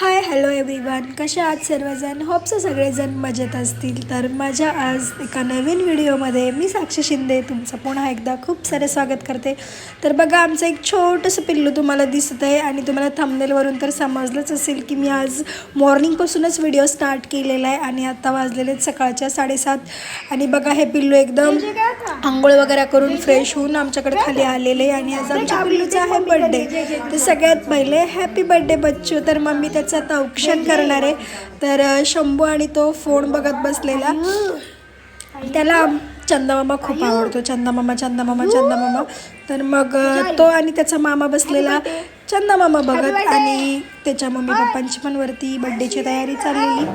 Hi hello everyone कशा आहात सर्वजण? होपचं सगळेजण मजेत असतील. तर माझ्या आज एका नवीन व्हिडिओमध्ये मी साक्षी शिंदे. तुमचं पुन्हा एकदा खूप सारे स्वागत करते. तर बघा आमचं एक छोटंसं पिल्लू तुम्हाला दिसत आहे आणि तुम्हाला थंबनेलवरून तर समजलंच असेल की मी आज मॉर्निंगपासूनच व्हिडिओ स्टार्ट केलेला आहे आणि आता वाजलेले आहेत सकाळच्या साडेसात. आणि बघा हे पिल्लू एकदम आंघोळ वगैरे करून फ्रेश होऊन आमच्याकडे खाली आलेले आणि आज आमच्या पिल्लूचा आहे बर्थडे तर सगळ्यात पहिले हॅपी बर्थडे बच्चू. तर मम्मी त्याचं आता औक्षण करणार आहे. तर शंभू आणि तो फोन बघत बसलेला. त्याला चंदामामा खूप आवडतो. चंदामामा चंदामामा चंदामामा. तर मग तो आणि त्याचा मामा बसलेला चंदामामा बघत आणि त्याच्या मम्मी पप्पांची पण वरती बड्डेची तयारी चाललेली.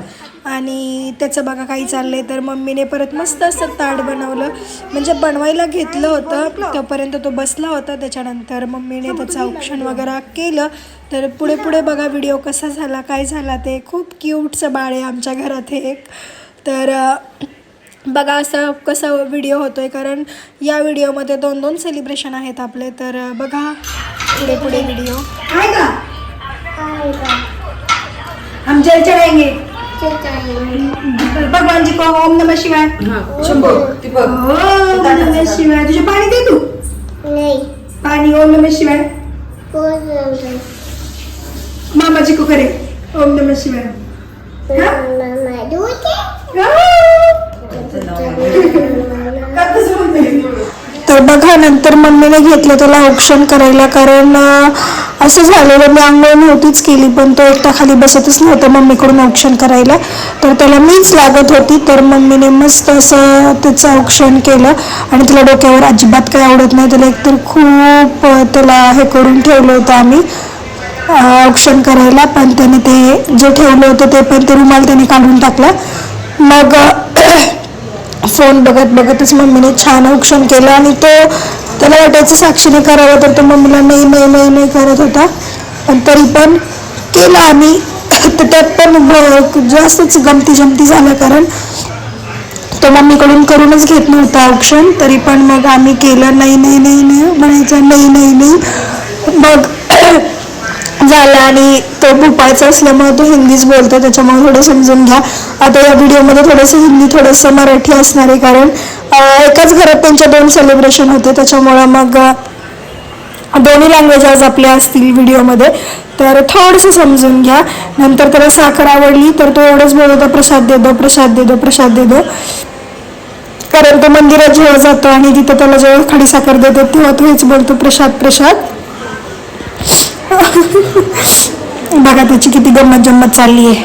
आणि त्याचं बघा काही चाललंय. तर मम्मीने परत मस्त असं ताट बनवलं. म्हणजे बनवायला घेतलं होतं. तोपर्यंत तो बसला होता. त्याच्यानंतर मम्मीने त्याचं औक्षण वगैरे केलं. तर पुढे पुढे बघा व्हिडिओ कसा झाला काय झाला ते. खूप क्यूटचं बाळ आहे आमच्या घरात हे एक. तर बघा असं कसा व्हिडिओ होतो आहे कारण या व्हिडिओमध्ये दोन दोन सेलिब्रेशन आहेत आपले. तर बघा पुढे पुढे व्हिडिओ आहे का? हम जल चढ़ाएंगे भगवान जी को ओम नमः शिवाय. ओम नमः शिवाय. तुझे पाणी दे तू? पानी ओम नमः शिवाय. मामा जी को करे. ओम नमः शिवाय. तर बघा नंतर मम्मीने घेतलं त्याला औक्षण करायला कारण असं झालेलं मी आंघोळ नव्हतीच केली पण तो एकटा खाली बसतच नव्हता मम्मीकडून औक्षण करायला. तर त्याला मीच लागत होती तर मम्मीने मस्त असं त्याचं औक्षण केलं. आणि त्याला डोक्यावर अजिबात काही आवडत नाही त्याला एकतर खूप त्याला हे करून ठेवलं होतं आम्ही औक्षण करायला. पण त्याने ते जे ठेवलं होतं ते पण ते रुमाल त्याने काढून टाकला. मग फोन बघत बघतच मम्मीने छान औक्षण केलं आणि तो त्याला वाटायचं साक्षीने करावं तर तो मम्मीला नाही नाही नाही नाही करत होता. पण तरी पण केलं आम्ही. तर त्यात पण जास्तच गमती जमती झाल्या कारण तो मम्मीकडून करूनच घेत नव्हता औक्षण तरी पण मग आम्ही केलं नाही नाही नाही नाही म्हणायचं नाही नाही नाही. मग झालं आणि तो भोपाळचा असल्यामुळे तो हिंदीच बोलतो त्याच्यामुळे थोडं समजून घ्या. आता या व्हिडिओमध्ये थोडंसं हिंदी थोडंसं मराठी असणार आहे कारण एकाच घरात त्यांच्या दोन सेलिब्रेशन होते त्याच्यामुळं मग दोन्ही लँग्वेज आज आपल्या असतील व्हिडिओमध्ये. तर थोडंसं समजून घ्या. नंतर त्याला साखर आवडली तर तो एवढंच बोलतो प्रसाद दे दो प्रसाद दे दो प्रसाद दे दो. कारण तो मंदिरात जेव्हा जातो आणि तिथं त्याला जेव्हा खडी साखर देतात तेव्हा तो हेच बोलतो प्रसाद प्रसाद. बघा त्याची किती गंमत जम्मत चालली आहे.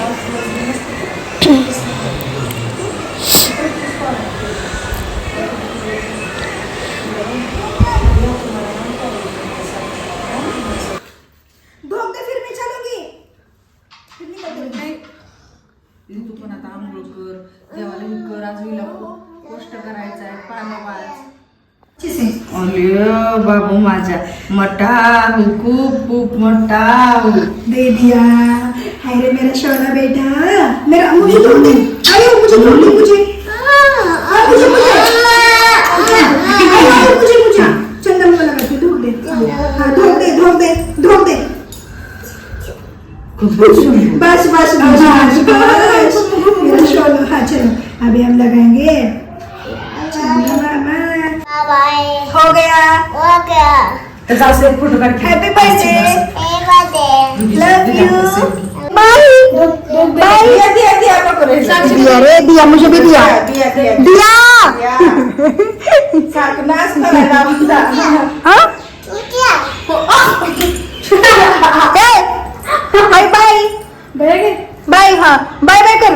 धोक दे फिर मैं चलूंगी तिथे तू पण आता आंघोळ कर देवाला कर आज विला करायचा आहे वाच बाबू माझा हो खूप खूप हो दे दिया हाय रे मेरा शोना बेटा. मेरा मुझे. धो दे आयो मुझे. धो दे मुझे हाँ, मुझे मुझे मुझे. मुझे चंदन लगा के धो दे. हाँ धो दे धो दे धो दे बस बस बस बस. बस मेरा हाँ चलो. अभी हम लगाएंगे. चलो मामा हो गया. त्याचा असं एक फोटो काढ. Happy birthday love you bye bye दिया दिया दिया पकड़ो दिया रे दिया मुझे भी दिया. दिया दिया दिया साथ नाच करायला हाँ? बाय बाय बाय हाँ. बाय बाय कर.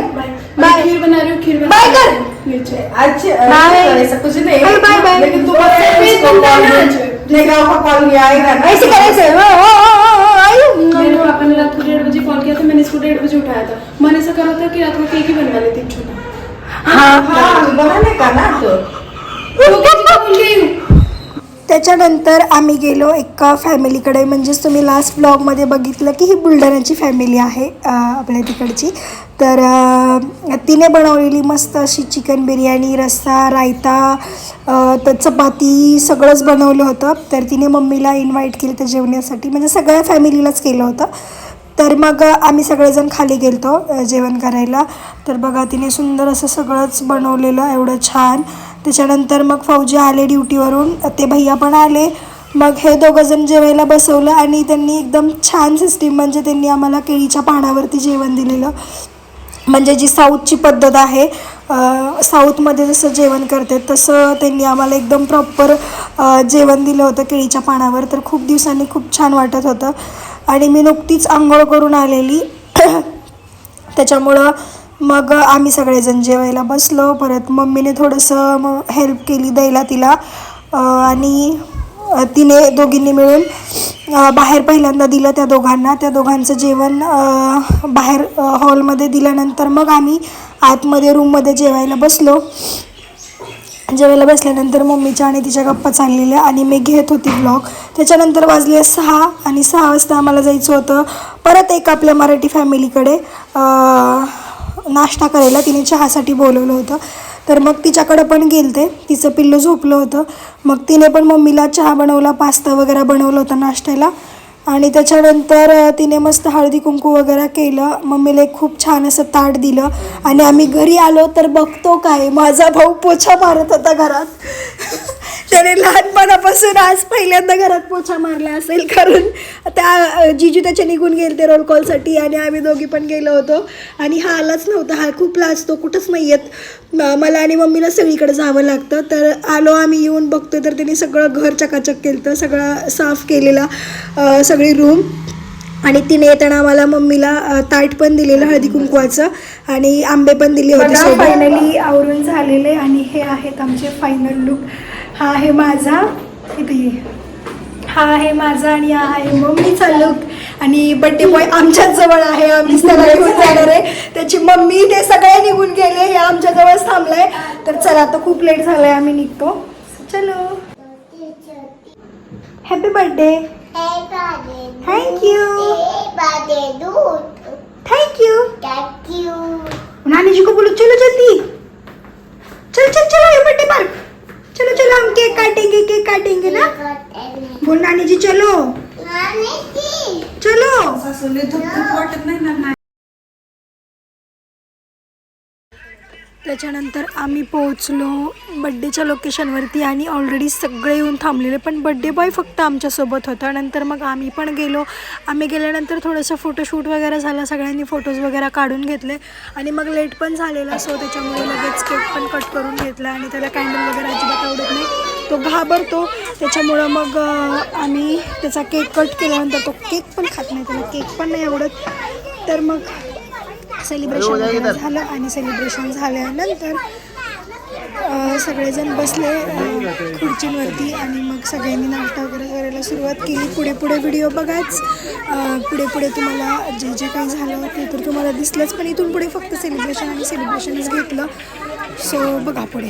बाय खीर बना रही हूँ खीर बाय कर. नीचे अच्छे Bye. ऐसा कुछ नहीं Bye, bye, bye. लेकिन तुम्हारे फिर इसको तुम कॉल करना। नहीं गाँव का कॉल नहीं आएगा ना ऐसे कर ऐसे ओ ओ ओ ओ आयु मेरे पापा ने रात को डेढ़ बजे कॉल किया था मैंने इसको डेढ़ बजे उठाया था मन ऐसा करा था कि रात को केक ही बनवा लेती हूँ छोटा हाँ हाँ बनाने का ना तो गई हूँ त्याच्यानंतर आम्ही गेलो एका फॅमिलीकडे. म्हणजेच तुम्ही लास्ट ब्लॉगमध्ये बघितलं की ही बुलढाण्याची फॅमिली आहे आपल्या तिकडची. तर तिने बनवलेली मस्त अशी चिकन बिर्याणी रस्सा रायता तर चपाती सगळंच बनवलं होतं. तर तिने मम्मीला इन्व्हाइट केलं त्या जेवण्यासाठी म्हणजे सगळ्या फॅमिलीलाच केलं होतं. तर मग आम्ही सगळेजण खाली गेलतो जेवण करायला. तर बघा तिने सुंदर असं सगळंच बनवलेलं एवढं छान. त्याच्यानंतर मग फौजी आले ड्युटीवरून ते भैया पण आले. मग हे दोघंजण जेवायला बसवलं आणि त्यांनी एकदम छान सिस्टीम म्हणजे त्यांनी आम्हाला केळीच्या पानावरती जेवण दिलेलं. म्हणजे जी साऊथची पद्धत आहे साऊथमध्ये जसं जेवण करते तसं त्यांनी आम्हाला एकदम प्रॉपर जेवण दिलं होतं केळीच्या पानावर. तर खूप दिवसांनी खूप छान वाटत होतं. आणि मी नुकतीच आंघोळ करून आलेली. त्याच्यामुळं मग आम्ही सगळेजण जेवायला बसलो. परत मम्मीने थोडंसं मग हेल्प केली द्यायला तिला. आणि तिने दोघींनी मिळून बाहेर पहिल्यांदा दिलं त्या दोघांना. त्या दोघांचं जेवण बाहेर हॉलमध्ये दिल्यानंतर मग आम्ही आतमध्ये रूममध्ये जेवायला बसलो. जेवायला बसल्यानंतर मम्मीच्या आणि तिच्या गप्पा चाललेल्या आणि मी घेत होती ब्लॉग त्याच्यानंतर वाजले सहा आणि सहा वाजता आम्हाला जायचं होतं. परत एक आपल्या मराठी फॅमिलीकडे नाश्ता करायला तिने चहासाठी बोलवलं होतं. तर मग तिच्याकडं पण गेलते. तिचं पिल्लू झोपलं होतं. मग तिने पण मम्मीला चहा बनवला पास्ता वगैरे बनवलं होतं नाश्त्याला. आणि त्याच्यानंतर तिने मस्त हळदी कुंकू वगैरे केलं. मम्मीला एक खूप छान असं ताट दिलं. आणि आम्ही घरी आलो तर बघतो काय? माझा भाऊ पोछा मारत होता घरात. त्याने लहानपणापासून आज पहिल्यांदा घरात पोछा मारला असेल कारण त्या जिजू त्याच्या निघून गेले ते रोल कॉलसाठी आणि आम्ही दोघी पण गेलो होतो. आणि हा आलाच नव्हता हा खूप लाजतो कुठंच नाही येत. मला आणि मम्मीला सगळीकडे जावं लागतं. तर आलो आम्ही येऊन बघतो तर त्यांनी सगळं घर चकाचक केलं सगळं साफ केलेला सगळी रूम आणि तिने येताना आम्हाला मम्मीला ताट पण दिलेलं हळदी कुंकवाचं आणि आंबे पण दिले होते फायनली आवरून झालेले आणि हे आहेत आमचे फायनल लुक हा आहे माझा. ये. हा आहे माझा आणि हा आहे मम्मीचा लुक आणि बड्डे बॉय आमच्याच जवळ आहे. आम्हीच त्याला घेऊन जाणार आहे. त्याची मम्मी ते सगळे निघून गेले. हे आमच्या जवळच थांबलाय. तर चला आता खूप लेट झालाय. आम्ही निघतो. चलो. Happy birthday thank you thank you नानी जी को बोलो चलो जल्दी चल चल चलो ये बर्थडे पार्क चलो चलो हम केक काटेंगे ना? बोल नानी जी चलो. चलो. त्याच्यानंतर आम्ही पोहोचलो बड्डेच्या लोकेशनवरती आणि ऑलरेडी सगळे येऊन थांबलेले पण बड्डे बॉय फक्त आमच्यासोबत होता. नंतर मग आम्ही पण गेलो. आम्ही गेल्यानंतर थोडंसं फोटोशूट वगैरे झालं सगळ्यांनी फोटोज वगैरे काढून घेतले. आणि मग लेट पण झालेला सो त्याच्यामुळे लगेच केक पण कट करून घेतला आणि त्याला कॅन्डल वगैरे अजिबात आवडत नाही. तो घाबरतो. त्याच्यामुळं मग आम्ही त्याचा केक कट केल्यानंतर तो केक पण खात नाही. त्याला केक पण नाही आवडत. तर मग सेलिब्रेशन झालं आणि सेलिब्रेशन झाल्यानंतर सगळेजण बसले खुर्चींवरती आणि मग सगळ्यांनी नाश्ता वगैरे करायला सुरुवात केली. पुढे पुढे व्हिडिओ बघाच पुढे पुढे तुम्हाला जे जे काही झालं ते तर तुम्हाला दिसलंच पण इथून पुढे फक्त सेलिब्रेशन आणि सेलिब्रेशनच घेतलं. सो बघा पुढे.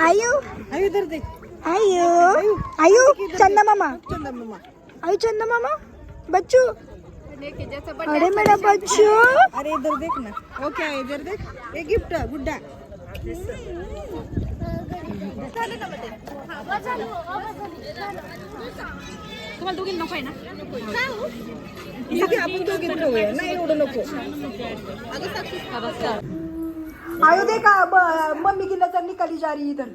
आयु? आयु? आयु आयु चंदा मामा चंदा मामा आयु चंदा मामा बच्चू? अरे मेरा बच्चू। अरे इधर देख ना। ओके इधर देख। ये गिफ्ट गुड्डा। ठीक आहे आपण दोघी खाऊया ना एवढं नको. आयो दे का मम्मी की नजर निकाली जा रही इधर